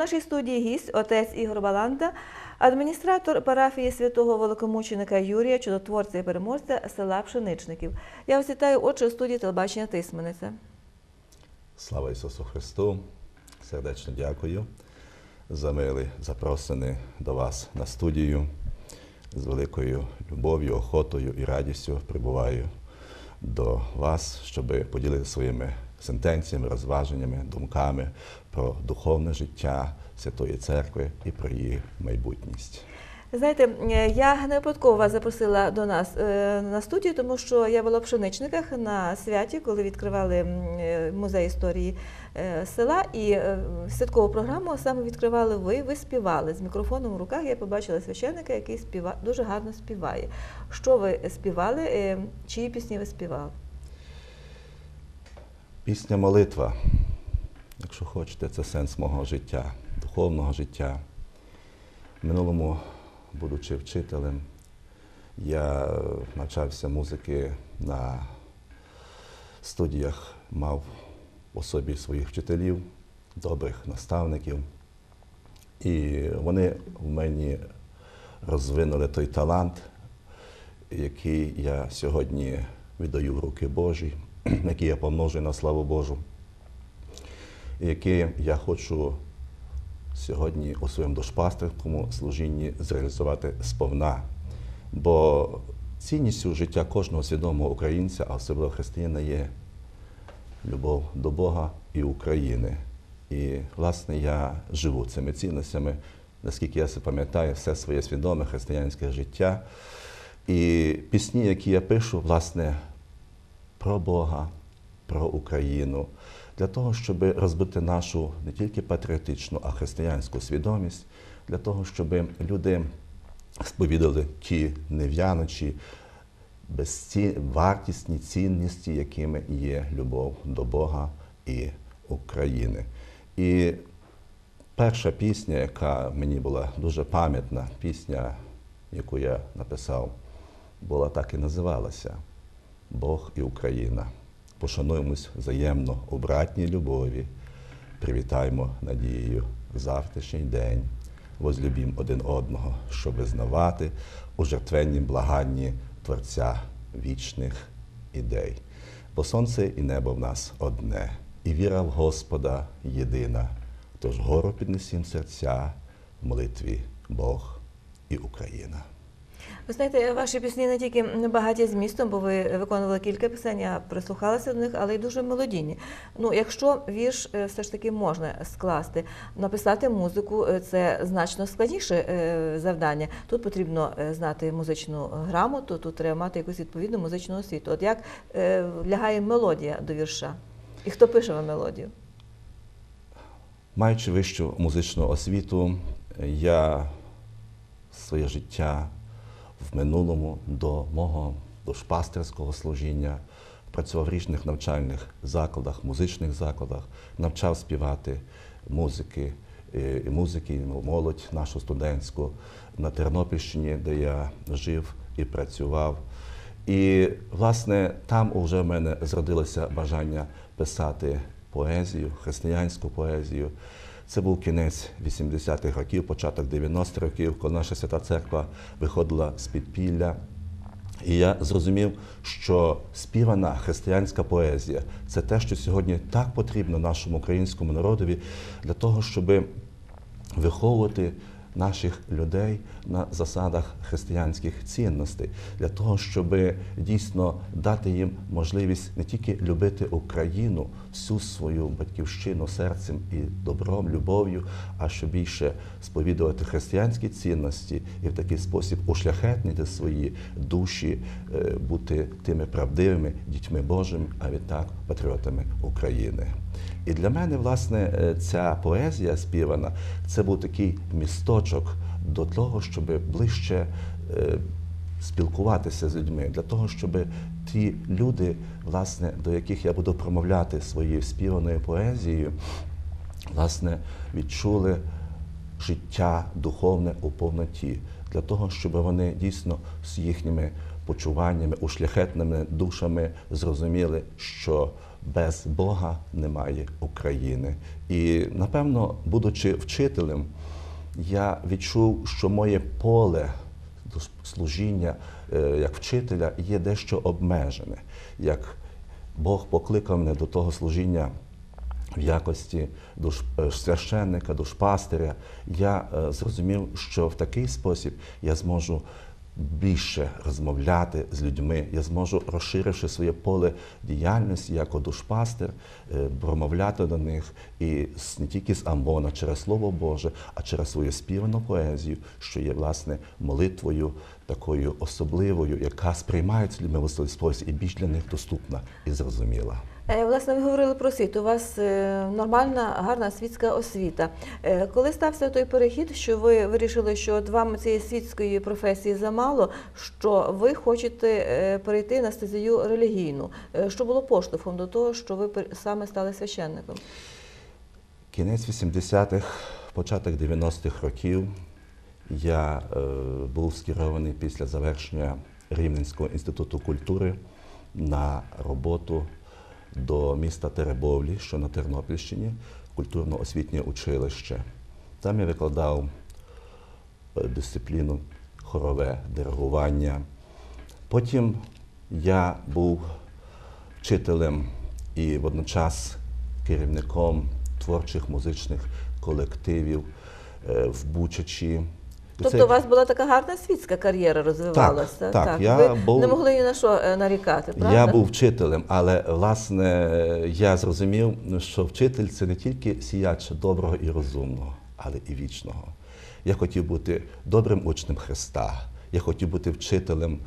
нашій студії гість отець Ігор Баланда, адміністратор парафії святого великомученика Юрія, чудотворця і переможця села Пшеничників. Я вас вітаю, отче, у студії телебачення Тисмениця. Слава Ісусу Христу! Сердечно дякую за милий запросений до вас на студію. З великою любов'ю, охотою і радістю прибуваю до вас, щоб поділитися своїми сентенціями, розваженнями, думками про духовне життя Святої Церкви і про її майбутність. Знаєте, я не випадково вас запросила до нас е, на студію, тому що я була в пшеничниках на святі, коли відкривали е, музей історії е, села, і святкову програму саме відкривали ви. Ви співали з мікрофоном в руках. Я побачила священника, який співа дуже гарно співає. Що ви співали? Чиї пісні ви співали? Пісня молитва, якщо хочете, це сенс мого життя, духовного життя. В минулому, будучи вчителем, я е, навчався музики на студіях, мав в особі своїх вчителів, добрих наставників. І вони в мені розвинули той талант, який я сьогодні віддаю в руки Божі, який я помножую на славу Божу, який я хочу сьогодні у своєму душпастерському служінні зреалізувати сповна. Бо цінністю життя кожного свідомого українця, а особливо християнина, є любов до Бога і України. І, власне, я живу цими цінностями, наскільки я пам'ятаю, все своє свідоме християнське життя. І пісні, які я пишу, власне, про Бога, про Україну, для того, щоб розбити нашу не тільки патріотичну, а християнську свідомість, для того, щоб люди сповідали ті нев'яночі, безці... вартісні цінності, якими є любов до Бога і України. І перша пісня, яка мені була дуже пам'ятна, пісня, яку я написав, була так і називалася Бог і Україна. Пошануємось взаємно у братній любові, привітаймо надією завтрашній день, возлюбім один одного, щоб визнавати у жертвеннім благанні Творця вічних ідей. Бо сонце і небо в нас одне, і віра в Господа єдина. Тож гору піднесім серця в молитві Бог і Україна. Ви знаєте, ваші пісні не тільки багаті змістом, бо ви виконували кілька пісень, я прислухалася до них, але й дуже мелодійні. Ну, якщо вірш е, все ж таки можна скласти, написати музику е, це значно складніше е, завдання. Тут потрібно знати музичну грамоту, тут треба мати якусь відповідну музичну освіту. От як лягає мелодія до вірша? І хто пише вам мелодію? Маючи вищу музичну освіту, я своє життя в минулому до мого душпастерського служіння працював в різних навчальних закладах, музичних закладах, навчав співати музики, е, і музики, і молодь нашу студентську на Тернопільщині, де я жив і працював. І, власне, там вже в мене зродилося бажання писати поезію, християнську поезію. Це був кінець 80-х років, початок 90-х років, коли наша свята церква виходила з підпілля. І я зрозумів, що співана християнська поезія це те, що сьогодні так потрібно нашому українському народові для того, щоб виховувати наших людей на засадах християнських цінностей, для того, щоб дійсно дати їм можливість не тільки любити Україну, всю свою батьківщину серцем і добром, любов'ю, а що більше сповідувати християнські цінності і в такий спосіб ушляхетнити свої душі, е, бути тими правдивими дітьми Божими, а відтак патріотами України. І для мене, власне, е, ця поезія співана це був такий місточок до того, щоб ближче е, спілкуватися з людьми, для того, щоб ті люди, власне, до яких я буду промовляти своєю співаною поезією, власне, відчули життя духовне у повноті, для того, щоб вони дійсно з їхніми почуваннями, ушляхетними душами зрозуміли, що без Бога немає України. І напевно, будучи вчителем, я відчув, що моє поле служіння е, як вчителя є дещо обмежене. Як Бог покликав мене до того служіння в якості душ, е, священника, душпастиря, я е, зрозумів, що в такий спосіб я зможу більше розмовляти з людьми, я зможу, розширивши своє поле діяльності як душпастир, е, промовляти до них і не тільки з Амбона, через Слово Боже, а через свою співану поезію, що є власне молитвою такою особливою, яка сприймається людьми в особливий спосіб і більш для них доступна і зрозуміла. Е, Власне, ви говорили про світ. У вас е, нормальна, гарна світська освіта. Е, Коли стався той перехід, що ви вирішили, що от вам цієї світської професії замало, що ви хочете перейти на стезію релігійну? Що було поштовхом до того, що ви саме стали священником? Кінець 80-х, початок 90-х років я е, був скерований після завершення Рівненського інституту культури на роботу до міста Теребовлі, що на Тернопільщині, культурно-освітнє училище. Там я викладав е, дисципліну хорове диригування. Потім я був вчителем і водночас керівником творчих музичних колективів е, в Бучачі. Тобто це- у вас була така гарна світська кар'єра розвивалася. так, я ви був- не могли ні на що е, нарікати, правда? Я був вчителем, але власне я зрозумів, що вчитель це не тільки сіяч доброго і розумного, але і вічного. Я хотів бути добрим учнем Христа. Я хотів бути вчителем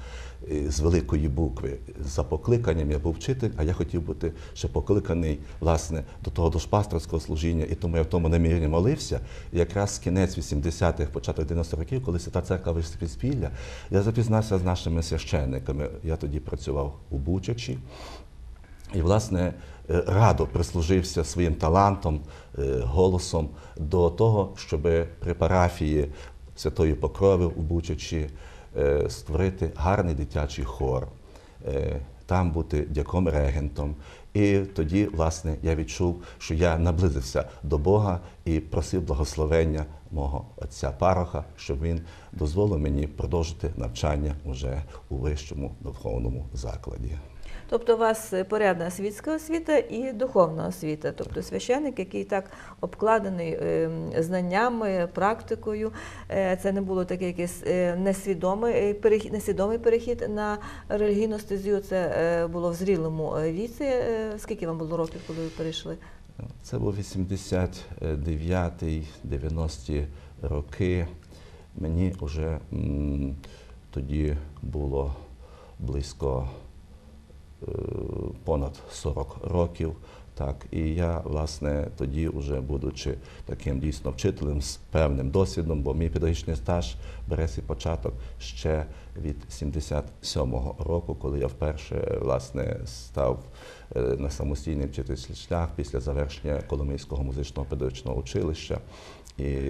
з великої букви. За покликанням я був вчитель, а я хотів бути ще покликаний власне до того душпасторського служіння, і тому я в тому намірі молився. І якраз кінець 80-х, початок 90-х років, коли Свята Церква вийшла з спілля, я запізнався з нашими священниками. Я тоді працював у Бучачі. І, власне, е, радо прислужився своїм талантом, е, голосом до того, щоб при парафії Святої Покрови у Бучачі е, створити гарний дитячий хор, е, там бути дяком регентом. І тоді, власне, я відчув, що я наблизився до Бога і просив благословення мого отця Пароха, щоб він дозволив мені продовжити навчання уже у вищому духовному закладі. Тобто у вас е, порядна світська освіта і духовна освіта, тобто священник, який так обкладений е, знаннями, практикою. Е, Це не було таке якийсь несвідомий перехід, несвідомий перехід на релігійну стезію. Це було в зрілому віці. Скільки вам було років, коли ви перейшли? Це був 89-й, 90-ті роки. Мені вже тоді було близько понад 40 років. Так, і я, власне, тоді, вже будучи таким дійсно вчителем з певним досвідом, бо мій педагогічний стаж бере свій початок ще від 77-го року, коли я вперше власне став е, на самостійний вчительський шлях після завершення Коломийського музичного педагогічного училища і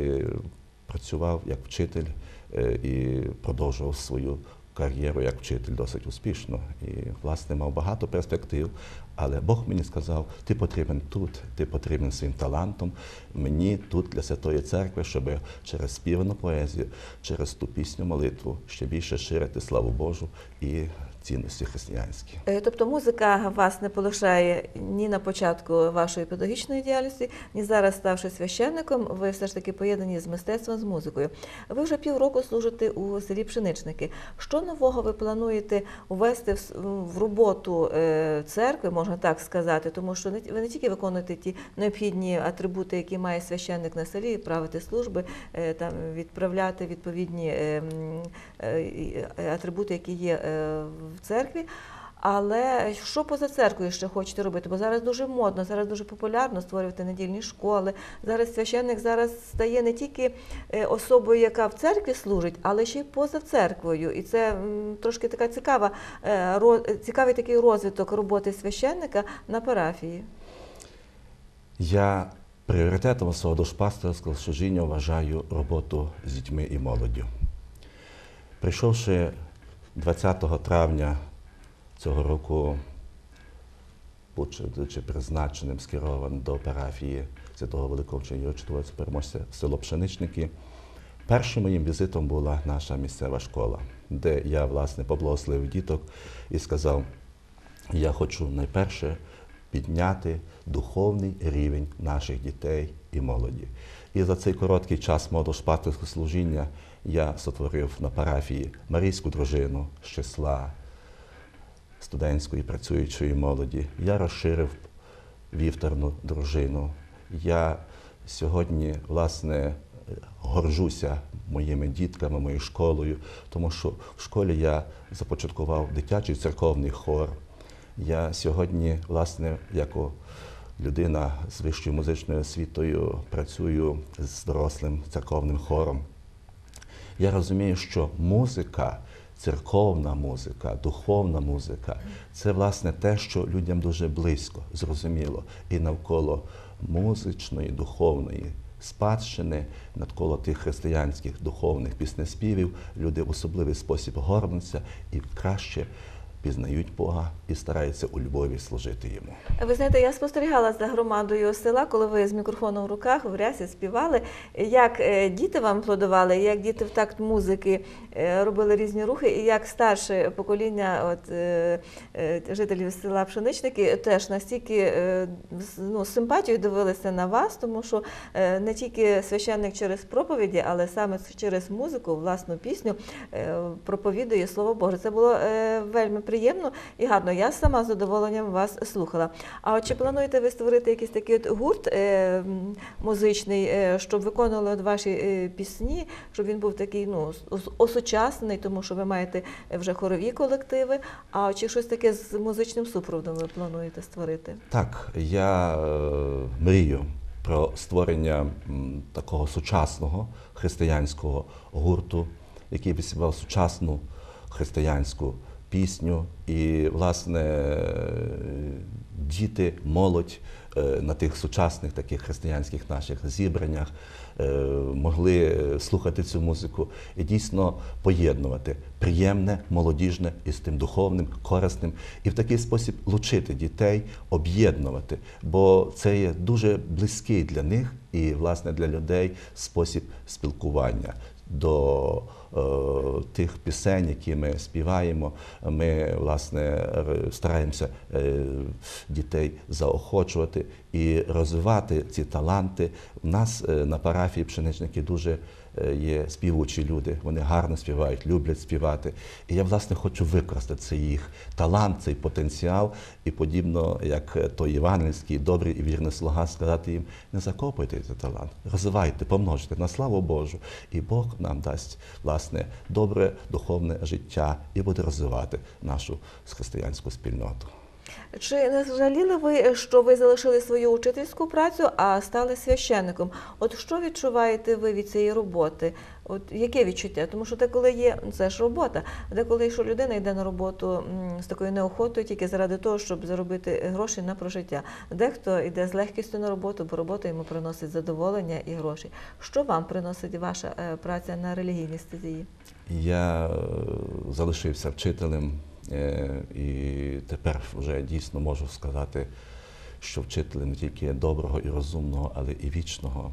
працював як вчитель е, і продовжував свою кар'єру як вчитель досить успішно. І, власне, мав багато перспектив. Але Бог мені сказав, ти потрібен тут, ти потрібен своїм талантом мені тут для Святої Церкви, щоб через співану поезію, через ту пісню молитву ще більше ширити славу Божу і цінності християнські. Е, Тобто музика вас не полишає ні на початку вашої педагогічної діяльності, ні зараз, ставши священником, ви все ж таки поєднані з мистецтвом, з музикою. Ви вже півроку служите у селі Пшеничники. Що нового ви плануєте ввести в роботу е, церкви, можна так сказати, тому що ви не тільки виконуєте ті необхідні атрибути, які має священник на селі, правити служби, е, там відправляти відповідні е, м, е, і- е, атрибути, які є е, в церкві. Але що поза церквою ще хочете робити? Бо зараз дуже модно, зараз дуже популярно створювати недільні школи. Зараз священник зараз стає не тільки е, особою, яка в церкві служить, але ще й поза церквою. І це трошки така цікава, е, цікавий такий розвиток роботи священника на парафії. Я пріоритетом свого душпастерського служіння вважаю роботу з дітьми і молоддю. Прийшовши 20 травня цього року будучи призначеним, скерованим до парафії святого Великого вчення Чудового переможця в село Пшеничники. Першим моїм візитом була наша місцева школа, де я, власне, поблагословив діток і сказав, я хочу найперше підняти духовний рівень наших дітей і молоді. І за цей короткий час мого шпатерського служіння я сотворив на парафії Марійську дружину з числа студентської працюючої молоді. Я розширив вівторну дружину. Я сьогодні, власне, горжуся моїми дітками, моєю школою, тому що в школі я започаткував дитячий церковний хор. Я сьогодні, власне, як людина з вищою музичною освітою працюю з дорослим церковним хором. Я розумію, що музика, церковна музика, духовна музика це власне те, що людям дуже близько, зрозуміло, і навколо музичної, духовної спадщини, навколо тих християнських духовних піснеспівів люди в особливий спосіб горнуться і краще пізнають Бога і стараються у любові служити йому. Ви знаєте, я спостерігала за громадою села, коли ви з мікрофоном в руках в рясі співали. Як е, діти вам аплодували, як діти в такт музики е, робили різні рухи, і як старше покоління от, е, жителів села Пшеничники теж настільки ну, з симпатією дивилися на вас, тому що не тільки священник через проповіді, але саме через музику, власну пісню проповідує Слово Боже. Це було вельми приємно і гарно. Я сама з задоволенням вас слухала. А от чи плануєте ви створити якийсь такий от гурт е, музичний, е, щоб виконували от ваші е, пісні, щоб він був такий ну, ос- осучаснений, тому що ви маєте вже хорові колективи. А чи щось таке з музичним супроводом ви плануєте створити? Так, я мрію про створення такого сучасного християнського гурту, який би сучасну християнську пісню. І, власне, діти, молодь е, на тих сучасних таких християнських наших зібраннях е, могли слухати цю музику і дійсно поєднувати приємне, молодіжне із тим духовним, корисним, і в такий спосіб лучити дітей, об'єднувати, бо це є дуже близький для них і, власне, для людей спосіб спілкування. До тих пісень, які ми співаємо, ми власне стараємося е, дітей заохочувати і розвивати ці таланти. У нас е, на парафії пшеничники дуже е, є співучі люди. Вони гарно співають, люблять співати. І я власне хочу використати цей їх талант, цей потенціал, і подібно як е, той євангельський добрий і вірний слуга, сказати їм: не закопуйте цей талант, розвивайте, помножте на славу Божу, і Бог нам дасть власне добре духовне життя і буде розвивати нашу християнську спільноту. Чи не жаліли ви, що ви залишили свою учительську працю, а стали священником? От що відчуваєте ви від цієї роботи? От яке відчуття? Тому що деколи є ну, це ж робота. Деколи, що людина йде на роботу з такою неохотою, тільки заради того, щоб заробити гроші на прожиття. Дехто йде з легкістю на роботу, бо робота йому приносить задоволення і гроші. Що вам приносить ваша е, праця на релігійній стезії? Я е, залишився вчителем, і тепер вже дійсно можу сказати, що вчителем не тільки доброго і розумного, але і вічного.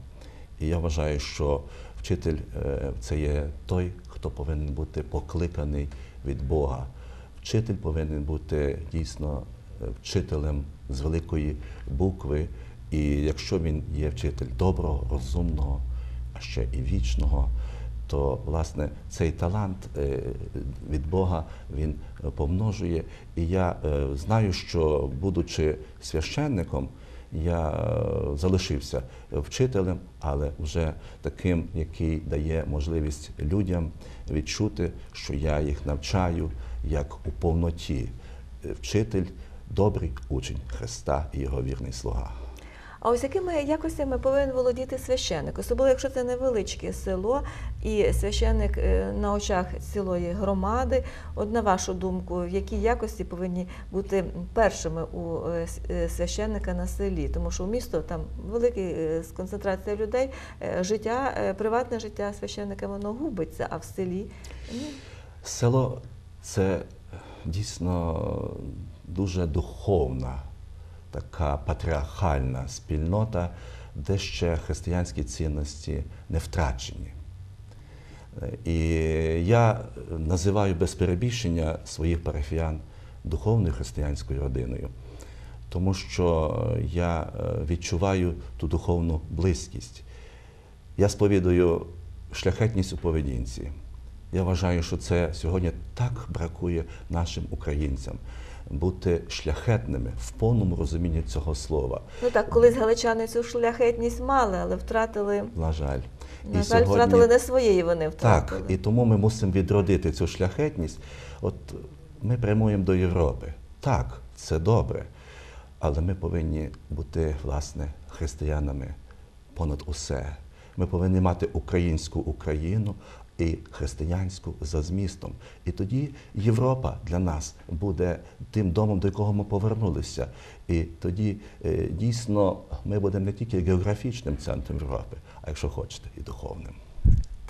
І я вважаю, що вчитель е, це є той, хто повинен бути покликаний від Бога. Вчитель повинен бути дійсно е, вчителем з великої букви. І якщо він є вчитель доброго, розумного, а ще і вічного, то власне цей талант е, від Бога він е, помножує. І я е, знаю, що будучи священником, я залишився вчителем, але вже таким, який дає можливість людям відчути, що я їх навчаю як у повноті. Вчитель, добрий учень Христа і його вірний слуга. А ось якими якостями повинен володіти священник, особливо якщо це невеличке село і священник е, на очах цілої громади. От на вашу думку, які якості повинні бути першими у е, е, священника на селі? Тому що у місто там велика концентрація людей, життя, приватне життя священника воно губиться, а в селі Село це дійсно дуже духовна така патріархальна спільнота, де ще християнські цінності не втрачені. І я називаю без перебільшення своїх парафіян духовною християнською родиною, тому що я е, відчуваю ту духовну близькість. Я сповідую шляхетність у поведінці. Я вважаю, що це сьогодні так бракує нашим українцям бути шляхетними в повному розумінні цього слова. Ну так, колись галичани цю шляхетність мали, але втратили, На жаль, на жаль, втратили не своєї вони втратили. Так, і тому ми мусимо відродити цю шляхетність. От ми прямуємо до Європи. Так, це добре. Але ми повинні бути, власне, християнами понад усе. Ми повинні мати українську Україну і християнську за змістом. І тоді Європа для нас буде тим домом, до якого ми повернулися. І тоді е, дійсно ми будемо не тільки географічним центром Європи, а якщо хочете, і духовним.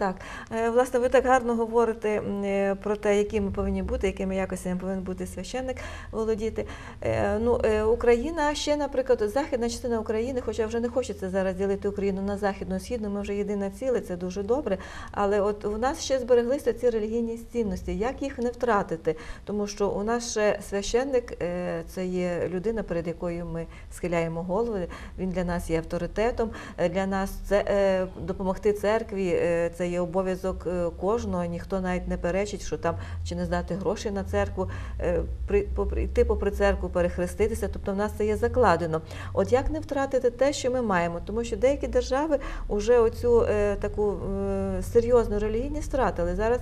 Так, Е, власне, ви так гарно говорите е, про те, які ми повинні бути, якими якостями повинен бути священник володіти. Е, Ну, Україна ще, наприклад, західна частина України, хоча вже не хочеться зараз ділити Україну на західну східну, ми вже єдине ціле, це дуже добре. Але от у нас ще збереглися ці релігійні цінності. Як їх не втратити? Тому що у нас ще священник це є людина, перед якою ми схиляємо голови. Він для нас є авторитетом. Для нас це допомогти церкві. Це є обов'язок е, кожного. Ніхто навіть не перечить, що там чи не здати гроші на церкву, е, йти попри церкву, перехреститися. Тобто в нас це є закладено. От як не втратити те, що ми маємо, тому що деякі держави вже оцю е, таку серйозну релігійність втратили. Зараз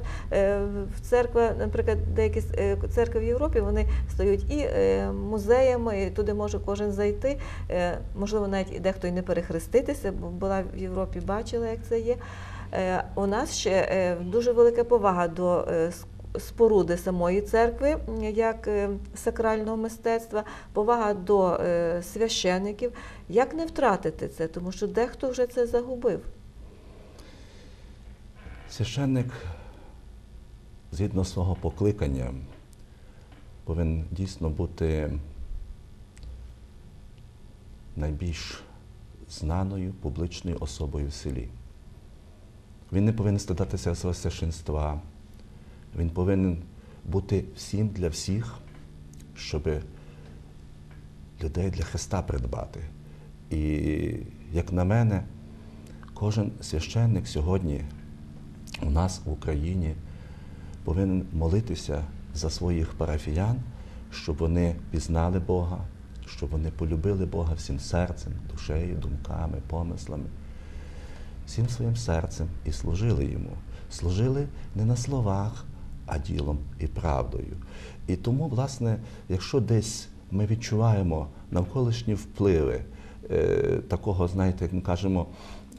в церква, наприклад, деякі церкви в Європі вони стають і музеями, і туди може кожен зайти. Можливо, навіть дехто і не перехреститися, бо була в Європі, бачила, як це є. Е, у нас ще е, дуже велика повага до е, споруди самої церкви як сакрального мистецтва, повага до священиків. Як не втратити це? Тому що дехто вже це загубив. Священник, згідно свого покликання, повинен дійсно бути найбільш знаною публічною особою в селі. Він не повинен стидатися свого священства, він повинен бути всім для всіх, щоб людей для Христа придбати. І, як на мене, кожен священник сьогодні у нас в Україні повинен молитися за своїх парафіян, щоб вони пізнали Бога, щоб вони полюбили Бога всім серцем, душею, думками, помислами, всім своїм серцем і служили йому. Служили не на словах, а ділом і правдою. І тому, власне, якщо десь ми відчуваємо навколишні впливи е, такого, знаєте, як ми кажемо,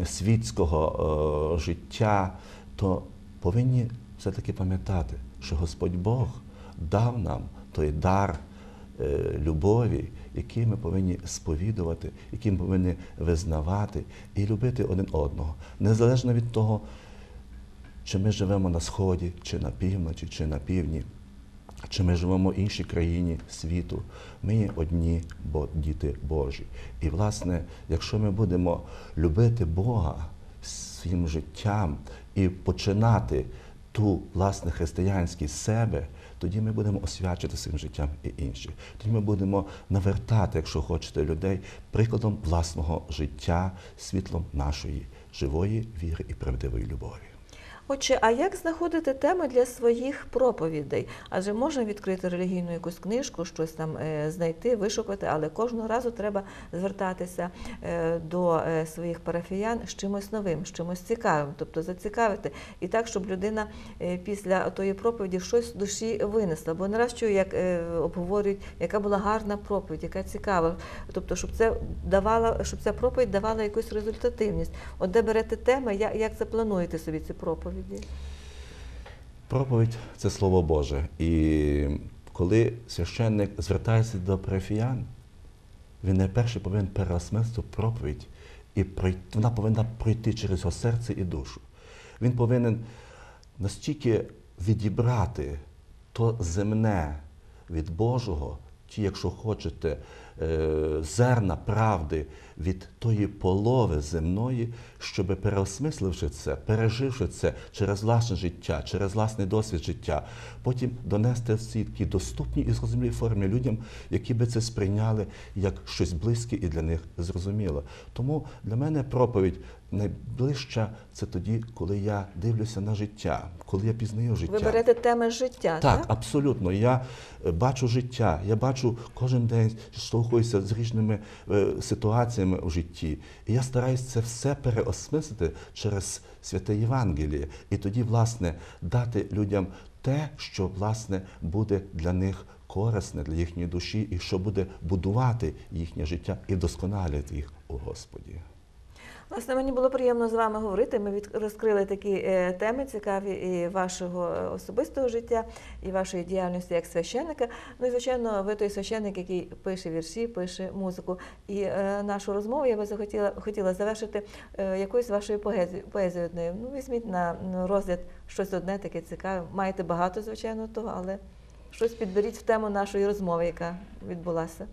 світського е, життя, то повинні все-таки пам'ятати, що Господь Бог дав нам той дар любові, який ми повинні сповідувати, який ми повинні визнавати і любити один одного, незалежно від того, чи ми живемо на сході, чи на півночі, чи на півдні, чи ми живемо в іншій країні світу. Ми є одні, бо діти Божі. І, власне, якщо ми будемо любити Бога своїм життям і починати ту, власне, християнськість себе, тоді ми будемо освячити своїм життям і інших. Тоді ми будемо навертати, якщо хочете, людей прикладом власного життя, світлом нашої живої віри і правдивої любові. Отже, а як знаходити теми для своїх проповідей? Адже можна відкрити релігійну якусь книжку, щось там е, знайти, вишукати, але кожного разу треба звертатися е, до е, своїх парафіян з чимось новим, з чимось цікавим, тобто зацікавити, і так, щоб людина після тої проповіді щось з душі винесла. Бо не раз чую, як обговорюють, яка була гарна проповідь, яка цікава. Тобто, щоб це давала, щоб ця проповідь давала якусь результативність. От де берете теми, як, заплануєте собі ці проповіді? Проповідь це Слово Боже. І коли священник звертається до парафіян, він найперше повинен переосмислити проповідь, і вона повинна пройти через його серце і душу. Він повинен настільки відібрати то земне від Божого, ті, якщо хочете, е, зерна правди від тої полови земної, щоб переосмисливши це, переживши це через власне життя, через власний досвід життя, потім донести в цій такій доступній і зрозумілій формі людям, які би це сприйняли як щось близьке і для них зрозуміло. Тому для мене проповідь найближча це тоді, коли я дивлюся на життя, коли я пізнаю життя. Ви берете теми життя, Так, так? абсолютно. Я е, бачу життя, я бачу кожен день штовхуюся з різними е, ситуаціями в житті. І я стараюся це все переосмислити через святе Євангеліє. І тоді, власне, дати людям те, що власне буде для них корисне для їхньої душі, і що буде будувати їхнє життя і вдосконалювати їх у Господі. Власне, мені було приємно з вами говорити. Ми розкрили такі е, теми цікаві і вашого е, особистого життя, і вашої діяльності як священника. Ну і звичайно, ви той священник, який пише вірші, пише музику. І е, нашу розмову я би захотіла хотіла завершити е, якоюсь вашою поезією. поезією одною. Ну, візьміть на розгляд щось одне таке цікаве. Маєте багато, звичайно, того, але щось підберіть в тему нашої розмови, яка відбулася.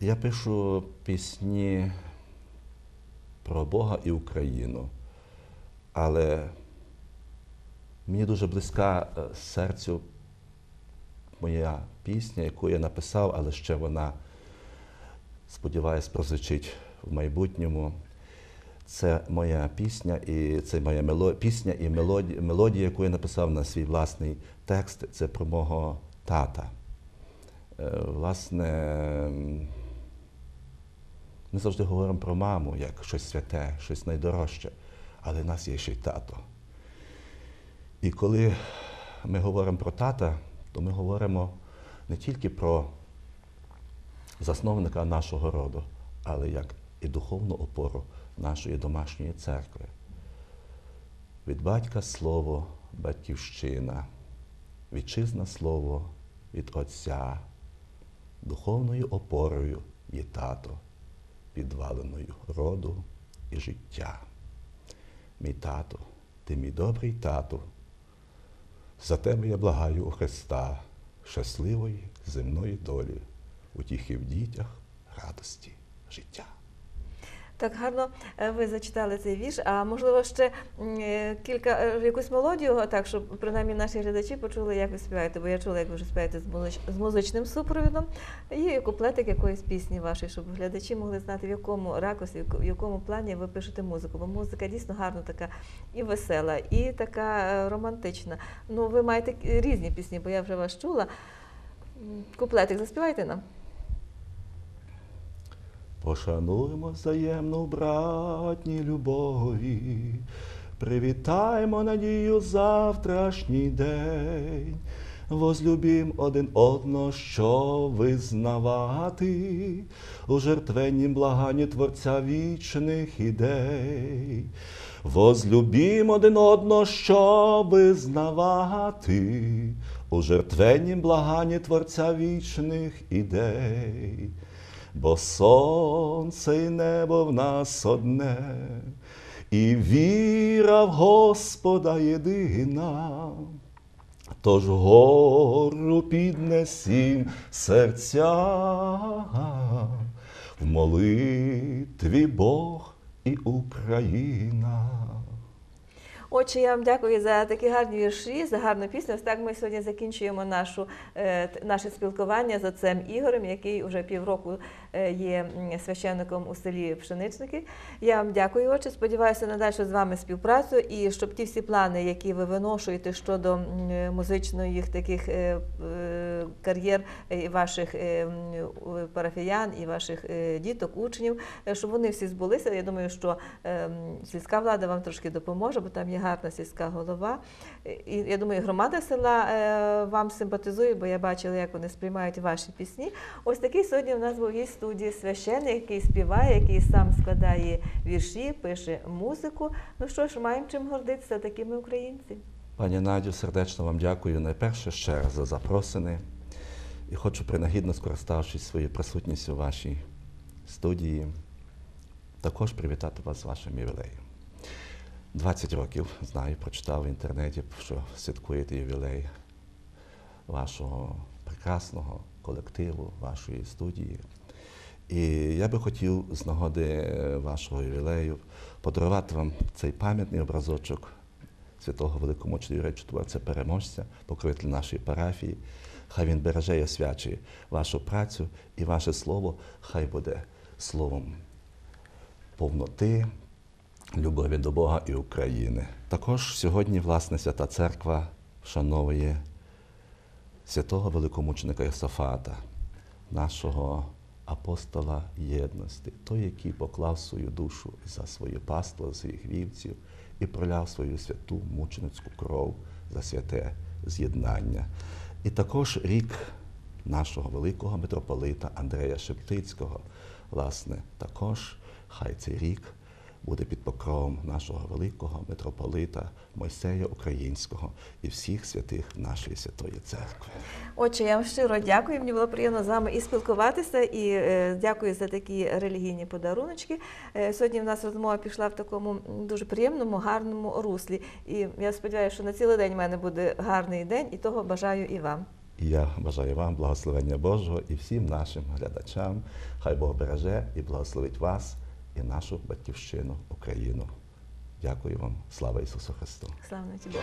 Я пишу пісні про Бога і Україну, але мені дуже близька е, серцю моя пісня, яку я написав, але ще вона, сподіваюсь, прозвучить в майбутньому. Це моя пісня, і це моя мело... пісня і мелодія, мелодія, яку я написав на свій власний текст. Це про мого тата. Е, Власне, ми завжди говоримо про маму як щось святе, щось найдорожче, але в нас є ще й тато. І коли ми говоримо про тата, то ми говоримо не тільки про засновника нашого роду, але як і духовну опору нашої домашньої церкви. Від батька слово батьківщина, вітчизна слово від Отця, духовною опорою є тато, підваленою роду і життя. Мій тато, ти мій добрий тату, за тебе я благаю у Христа, щасливої земної долі, утіхи в дітях, радості, життя. Так гарно е, ви зачитали цей вірш. А можливо, ще е, кілька е, якусь мелодію, так щоб принаймні наші глядачі почули, як ви співаєте, бо я чула, як ви вже співаєте з, музич... з музичним супровідом. І куплетик якоїсь пісні вашої, щоб глядачі могли знати, в якому ракурсі, в якому плані ви пишете музику. Бо музика дійсно гарно така і весела, і така романтична. Ну, ви маєте різні пісні, бо я вже вас чула. Куплетик заспівайте нам. Пошануймо взаємну в братній любові, привітаймо надію завтрашній день, возлюбім один одного, що визнавати у жертвеннім благанні Творця вічних ідей. Возлюбім один одного, що визнавати у жертвеннім благанні Творця вічних ідей. Бо сонце й небо в нас одне, і віра в Господа єдина. Тож гору піднесім серця, в молитві Бог і Україна. Отже, я вам дякую за такі гарні вірші, за гарну пісню. Ось так ми сьогодні закінчуємо нашу, е, наше спілкування з отцем Ігорем, який вже півроку е, є священником у селі Пшеничники. Я вам дякую, отче. Сподіваюся на дальшу з вами співпрацю і щоб ті всі плани, які ви виношуєте щодо музичних таких е, кар'єр ваших парафіян і ваших діток, учнів, щоб вони всі збулися. Я думаю, що сільська влада вам трошки допоможе, бо там є гарна сільська голова. Е, І я думаю, громада села е, вам симпатизує, бо я бачила, як вони сприймають ваші пісні. Ось такий сьогодні у нас був гість студії священник, який співає, який сам складає вірші, пише музику. Ну що ж, маємо чим гордитися, такі ми українці. Пані Надю, сердечно вам дякую найперше ще раз за запросини. І хочу принагідно, скориставшись своєю присутністю у вашій студії, також привітати вас з вашим ювілеєм. 20 років знаю, прочитав в інтернеті, що святкуєте ювілей вашого прекрасного колективу вашої студії. І я би хотів з нагоди вашого ювілею подарувати вам цей пам'ятний образочок святого великомучення Юрія Чудотворця переможця, покровителя нашої парафії. Хай він береже і освячує вашу працю і ваше слово, хай буде словом повноти, любові до Бога і України. Також сьогодні, власне, Свята Церква вшановує святого великомученика Йосафата, нашого апостола єдності, той, який поклав свою душу за своє паство, за своїх вівців і проляв свою святу мученицьку кров за святе з'єднання. І також рік нашого великого митрополита Андрея Шептицького, власне, також хай цей рік буде під покровом нашого великого митрополита Мойсея Українського і всіх святих нашої святої церкви. Отже, я вам щиро дякую. Мені було приємно з вами і спілкуватися, і е, дякую за такі релігійні подаруночки. Е, сьогодні в нас розмова пішла в такому дуже приємному, гарному руслі. І я сподіваюся, що на цілий день в мене буде гарний день, і того бажаю і вам. І я бажаю вам благословення Божого і всім нашим глядачам. Хай Бог береже і благословить вас і нашу батьківщину Україну. Дякую вам, слава Ісусу Христу! Слава Тобі!